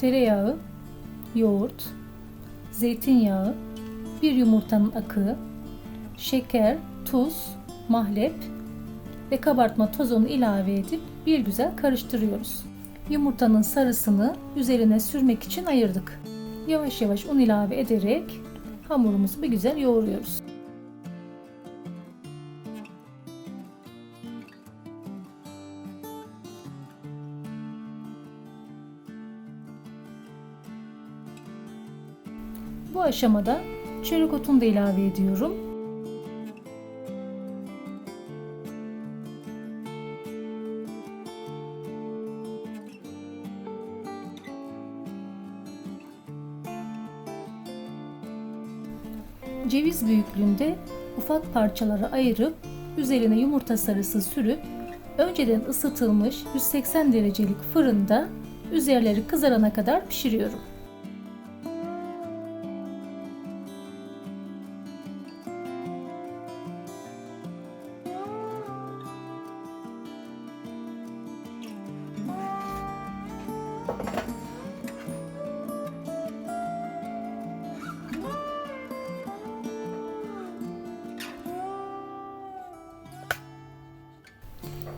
tereyağı, yoğurt, zeytinyağı, bir yumurtanın akı, şeker, tuz, mahlep ve kabartma tozunu ilave edip bir güzel karıştırıyoruz. Yumurtanın sarısını üzerine sürmek için ayırdık. Yavaş yavaş un ilave ederek hamurumuzu bir güzel yoğuruyoruz. Bu aşamada çörek otunu da ilave ediyorum. Ceviz büyüklüğünde ufak parçalara ayırıp üzerine yumurta sarısı sürüp önceden ısıtılmış 180 derecelik fırında üzerleri kızarana kadar pişiriyorum.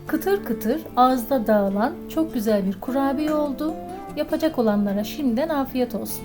Kıtır kıtır ağızda dağılan çok güzel bir kurabiye oldu. Yapacak olanlara şimdiden afiyet olsun.